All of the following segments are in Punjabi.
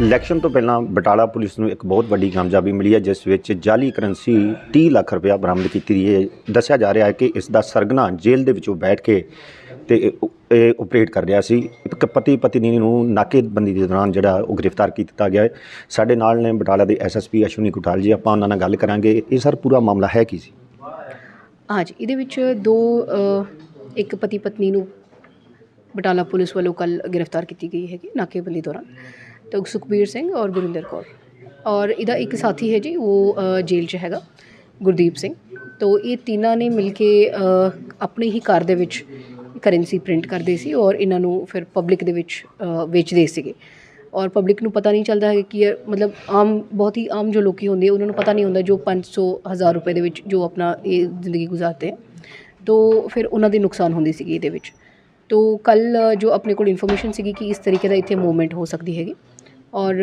ਇਲੈਕਸ਼ਨ ਤੋਂ ਪਹਿਲਾਂ ਬਟਾਲਾ ਪੁਲਿਸ ਨੂੰ ਇੱਕ ਬਹੁਤ ਵੱਡੀ ਕਾਮਯਾਬੀ ਮਿਲੀ ਹੈ, ਜਿਸ ਵਿੱਚ ਜਾਲੀ ਕਰੰਸੀ 30 ਲੱਖ ਰੁਪਇਆ ਬਰਾਮਦ ਕੀਤੀ ਗਈ ਹੈ। ਦੱਸਿਆ ਜਾ ਰਿਹਾ ਹੈ ਕਿ ਇਸ ਦਾ ਸਰਗਨਾ ਜੇਲ੍ਹ ਦੇ ਵਿੱਚੋਂ ਬੈਠ ਕੇ ਤੇ ਇਹ- ਇਹ ਆਪਰੇਟ ਕਰ ਰਿਹਾ ਸੀ। ਇੱਕ ਪਤੀ ਪਤਨੀ ਨੂੰ ਨਾਕੇਬੰਦੀ ਦੇ ਦੌਰਾਨ ਜਿਹੜਾ ਉਹ ਗ੍ਰਿਫਤਾਰ ਕੀਤਾ ਗਿਆ ਹੈ। ਸਾਡੇ ਨਾਲ ਨੇ ਬਟਾਲਾ ਦੇ ਐਸਐਸਪੀ ਅਸ਼ਵਨੀ ਕੁਟਾਲ ਜੀ, ਆਪਾਂ ਉਹਨਾਂ ਨਾਲ ਗੱਲ ਕਰਾਂਗੇ। ਇਹ ਸਰ ਪੂਰਾ ਮਾਮਲਾ ਹੈ ਕੀ ਸੀ? ਹਾਂਜੀ, ਇਹਦੇ ਵਿੱਚ ਦੋ ਇੱਕ ਪਤੀ ਪਤਨੀ ਨੂੰ ਬਟਾਲਾ ਪੁਲਿਸ ਵੱਲੋਂ ਕੱਲ ਗ੍ਰਿਫਤਾਰ ਕੀਤੀ ਗਈ ਹੈਗੀ ਨਾਕੇਬੰਦੀ ਦੌਰਾਨ। ਤਾਂ ਸੁਖਬੀਰ ਸਿੰਘ ਔਰ ਗੁਰਿੰਦਰ ਕੌਰ। ਔਰ ਇਹਦਾ ਇੱਕ ਸਾਥੀ ਹੈ ਜੀ ਉਹ ਜੇਲ੍ਹ 'ਚ ਹੈਗਾ ਗੁਰਦੀਪ ਸਿੰਘ। ਤੋਂ ਇਹ ਤਿੰਨਾਂ ਨੇ ਮਿਲ ਕੇ ਅ, ਆਪਣੇ ਹੀ ਘਰ ਦੇ ਵਿੱਚ ਕਰੰਸੀ ਪ੍ਰਿੰਟ ਕਰਦੇ ਸੀ ਔਰ ਇਹਨਾਂ ਨੂੰ ਫਿਰ ਪਬਲਿਕ ਦੇ ਵਿੱਚ ਵੇਚਦੇ ਸੀਗੇ। ਔਰ ਪਬਲਿਕ ਨੂੰ ਪਤਾ ਨਹੀਂ ਚੱਲਦਾ ਹੈ ਕਿ ਮਤਲਬ ਆਮ ਬਹੁਤ ਹੀ ਆਮ ਜੋ ਲੋਕੀ ਹੁੰਦੇ ਉਹਨਾਂ ਨੂੰ ਪਤਾ ਨਹੀਂ ਹੁੰਦਾ ਜੋ 500 ਹਜ਼ਾਰ ਰੁਪਏ ਦੇ ਵਿੱਚ ਜੋ ਆਪਣਾ ਇਹ ਜ਼ਿੰਦਗੀ ਗੁਜ਼ਾਰਦੇ ਆ। ਤੋ ਫਿਰ ਉਹਨਾਂ ਦੇ ਨੁਕਸਾਨ ਹੁੰਦੀ ਸੀਗੀ ਇਹਦੇ ਵਿੱਚ। ਤੋ ਕੱਲ ਜੋ ਆਪਣੇ ਕੋਲ ਇਨਫੋਰਮੇਸ਼ਨ ਸੀਗੀ ਕਿ ਇਸ ਤਰੀਕੇ ਦਾ ਇੱਥੇ ਮੂਵਮੈਂਟ ਹੋ ਸਕਦੀ ਹੈਗੀ। ਔਰ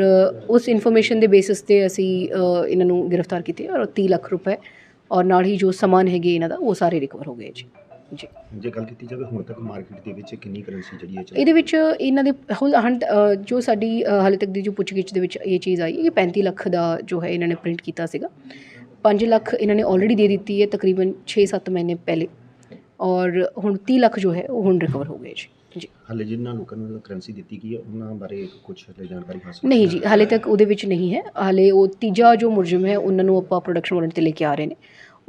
ਉਸ ਇਨਫੋਰਮੇਸ਼ਨ ਦੇ ਬੇਸਿਸ ਤੇ ਅਸੀਂ ਇਹਨਾਂ ਨੂੰ ਗ੍ਰਿਫਤਾਰ ਕੀਤੇ ਔਰ 30 ਲੱਖ ਰੁਪਏ ਔਰ ਨਾਲ ਹੀ ਜੋ ਸਮਾਨ ਹੈਗੇ ਇਹਨਾਂ ਦਾ ਉਹ ਸਾਰੇ ਰਿਕਵਰ ਹੋ ਗਏ ਜੀ। ਜੀ। ਜੇ ਗੱਲ ਕੀਤੀ ਜਾਵੇ ਹੁਣ ਤੱਕ ਮਾਰਕੀਟ ਦੇ ਵਿੱਚ ਕਿੰਨੀ ਕਰੰਸੀ ਜਿਹੜੀ ਹੈ ਇਹਦੇ ਵਿੱਚ ਇਹਨਾਂ ਦੇ ਅ, ਜੋ ਸਾਡੀ ਹਾਲੇ ਤੱਕ ਦੀ ਜੋ ਪੁੱਛਗਿੱਛ ਦੇ ਵਿੱਚ ਇਹ ਚੀਜ਼ ਆਈ ਇਹ 35 ਲੱਖ ਦਾ ਜੋ ਹੈ ਇਹਨਾਂ ਨੇ ਪ੍ਰਿੰਟ ਕੀਤਾ ਸੀਗਾ। 5 ਲੱਖ ਇਹਨਾਂ ਨੇ ਆਲਰੇਡੀ ਦੇ ਦਿੱਤੀ ਹੈ ਤਕਰੀਬਨ 6-7 ਮਹੀਨੇ ਪਹਿਲੇ ਔਰ ਹੁਣ 30 ਲੱਖ ਜੋ ਹੈ ਉਹ ਹੁਣ ਰਿਕਵਰ ਹੋ ਗਏ ਜੀ। ਜੀ। ਹਾਲੇ ਜਿਨ੍ਹਾਂ ਲੋਕਾਂ ਨੂੰ ਕਰੰਸੀ ਦਿੱਤੀ ਗਈ ਹੈ ਉਹਨਾਂ ਬਾਰੇ ਕੁਝ ਹਲੇ ਜਾਣਕਾਰੀ ਹਾਸਲ ਨਹੀਂ ਜੀ ਹਾਲੇ ਤੱਕ ਉਹਦੇ ਵਿੱਚ ਨਹੀਂ ਹੈ। ਹਾਲੇ ਉਹ ਤੀਜਾ ਜੋ ਮੁਲਜ਼ਮ ਹੈ ਉਹਨਾਂ ਨੂੰ ਆਪਾਂ ਪ੍ਰੋਡਕਸ਼ਨ ਵਾਰੰਟ ਤੇ ਲੈ ਕੇ ਆ ਰਹੇ ਨੇ।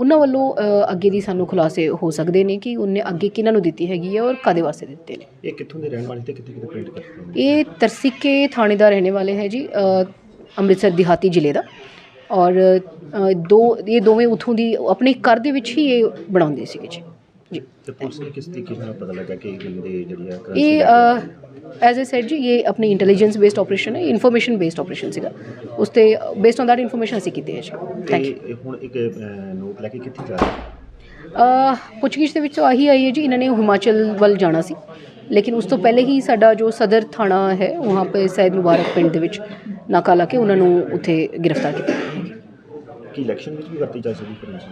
ਉਹਨਾਂ ਵੱਲੋਂ ਅ, ਅੱਗੇ ਦੀ ਸਾਨੂੰ ਖੁਲਾਸੇ ਹੋ ਸਕਦੇ ਨੇ ਕਿ ਉਹਨੇ ਅੱਗੇ ਕਿਹਨਾਂ ਨੂੰ ਦਿੱਤੀ ਹੈਗੀ ਹੈ ਔਰ ਕਦੇ ਵਾਸਤੇ ਦਿੱਤੇ ਨੇ। ਇਹ ਕਿੱਥੋਂ ਦੇ ਰਹਿਣ ਵਾਲੇ ਤੇ ਕਿੱਥੇ ਕਿੱਥੇ ਪ੍ਰਿੰਟ ਕਰਦੇ ਨੇ? ਇਹ ਤਰਸਿੱਕੇ ਥਾਣੇ ਦਾ ਰਹਿਣੇ ਵਾਲੇ ਹੈ ਜੀ ਅ, ਅੰਮ੍ਰਿਤਸਰ ਦਿਹਾਤੀ ਜ਼ਿਲ੍ਹੇ ਦਾ। ਔਰ ਅ, ਦੋ ਇਹ ਦੋਵੇਂ ਉਥੋਂ ਦੀ ਆਪਣੇ ਘਰ ਦੇ ਵਿੱਚ ਹੀ ਇਹ ਬਣਾਉਂਦੇ ਸੀਗੇ ਜੀ। ਤੇ ਪੁਲਿਸ ਨੇ ਕਿਸ ਤਰੀਕੇ ਨਾਲ ਪਤਾ ਲੱਗਾ ਕਿ ਇਹ ਬੰਦੇ ਜਿਹੜੀ ਆ ਇਹ ਐਜ਼ ਅ ਸੈਡ ਜੀ ਇਹ ਆਪਣੀ ਇੰਟੈਲੀਜੈਂਸ ਬੇਸਡ ਆਪਰੇਸ਼ਨ ਹੈ ਇਨਫੋਰਮੇਸ਼ਨ ਬੇਸਡ ਆਪਰੇਸ਼ਨ ਸੀਗਾ। ਉਸ ਤੇ ਬੇਸਡ ਔਨ ਦੈਟ ਇਨਫੋਰਮੇਸ਼ਨ ਅਸੀਂ ਕੀਤੀ ਹੈ ਜੀ। ਥੈਂਕ ਯੂ ਹੁਣ ਇੱਕ ਨੋਟ ਲੈ ਕੇ ਕਿੱਥੇ ਜਾ ਰਹੇ? ਪੁੱਛਗਿੱਛ ਦੇ ਵਿੱਚ ਆਹੀ ਆਈ ਹੈ ਜੀ ਇਹਨਾਂ ਨੇ ਹਿਮਾਚਲ ਵੱਲ ਜਾਣਾ ਸੀ। ਲੇਕਿਨ ਉਸ ਤੋਂ ਪਹਿਲੇ ਹੀ ਸਾਡਾ ਜੋ ਸਦਰ ਥਾਣਾ ਹੈ ਵਹਾਂ ਪੇ ਸੈਦ ਮੁਬਾਰਕ ਪਿੰਡ ਦੇ ਵਿੱਚ ਨਾਕਾ ਲਾ ਕੇ ਉਹਨਾਂ ਨੂੰ ਉੱਥੇ ਗ੍ਰਿਫਤਾਰ ਕੀਤਾ। ਕਿ ਇਲੈਕਸ਼ਨ ਵਿੱਚ ਵੀ ਵਰਤੀ ਜਾ ਸਕਦੀ ਕਰੰਸੀ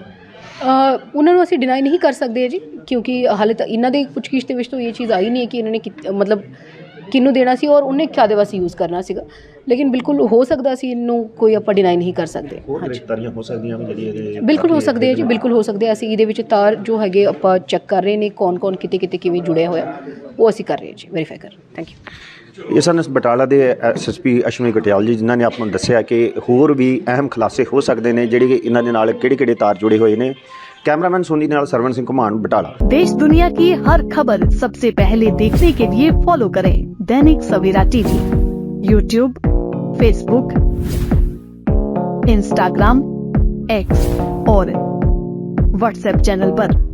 ਅ, ਉਹਨਾਂ ਨੂੰ ਅਸੀਂ ਡਿਨਾਈ ਨਹੀਂ ਕਰ ਸਕਦੇ ਜੀ ਕਿਉਂਕਿ ਹਾਲੇ ਤੱਕ ਇਹਨਾਂ ਦੇ ਪੁੱਛਗਿੱਛ ਦੇ ਵਿੱਚ ਤਾਂ ਇਹ ਚੀਜ਼ ਆਈ ਨਹੀਂ ਹੈ ਕਿ ਇਹਨਾਂ ਨੇ ਕਿਤ- ਮਤਲਬ ਕਿਹਨੂੰ ਦੇਣਾ ਸੀ ਔਰ ਉਹਨੇ ਕਿਹਦੇ ਵਾਸਤੇ ਯੂਜ਼ ਕਰਨਾ ਸੀਗਾ। ਲੇਕਿਨ ਬਿਲਕੁਲ ਹੋ ਸਕਦਾ ਸੀ ਇਹਨੂੰ ਕੋਈ ਆਪਾਂ ਡਿਨਾਈ ਨਹੀਂ ਕਰ ਸਕਦੇ। ਗ੍ਰਿਫਤਾਰੀਆਂ ਹੋ ਸਕਦੀਆਂ ਵੀ ਜਿਹੜੀ ਇਹਦੇ ਬਿਲਕੁਲ ਹੋ ਸਕਦੇ ਆ ਜੀ ਬਿਲਕੁਲ ਹੋ ਸਕਦੇ ਆ। ਅਸੀਂ ਇਹਦੇ ਵਿੱਚ ਤਾਰ ਜੋ ਹੈਗੇ ਆਪਾਂ ਚੈੱਕ ਕਰ ਰਹੇ ਨੇ ਕੌਣ ਕੌਣ ਕਿਤੇ ਕਿਤੇ ਕਿਵੇਂ ਜੁੜਿਆ ਹੋਇਆ ਉਹ ਅਸੀਂ ਕਰ ਰਹੇ ਹਾਂ ਜੀ ਵੈਰੀਫਾਈ ਕਰ ਥੈਂਕ ਯੂ ਇਹ ਸਨ ਬਟਾਲਾ ਦੇ ਐਸਐਸਪੀ ਅਸ਼ਵਨੀ ਕਟਿਆਲ ਜੀ ਜਿਨ੍ਹਾਂ ਨੇ ਆਪਾਂ ਨੂੰ ਦੱਸਿਆ ਕਿ ਹੋਰ ਵੀ ਅਹਿਮ ਖੁਲਾਸੇ ਹੋ ਸਕਦੇ ਨੇ ਜਿਹੜੇ ਕਿ ਇਹਨਾਂ ਦੇ ਨਾਲ ਕਿਹੜੇ ਕਿਹੜੇ ਤਾਰ ਜੁੜੇ ਹੋਏ ਨੇ। कैमरामैन सोनी नाल सरवन सिंह कुमार बटाला। देश दुनिया की हर खबर सबसे पहले देखने के लिए फॉलो करें Dainik Savera TV YouTube Facebook Instagram X और व्हाट्सएप चैनल पर।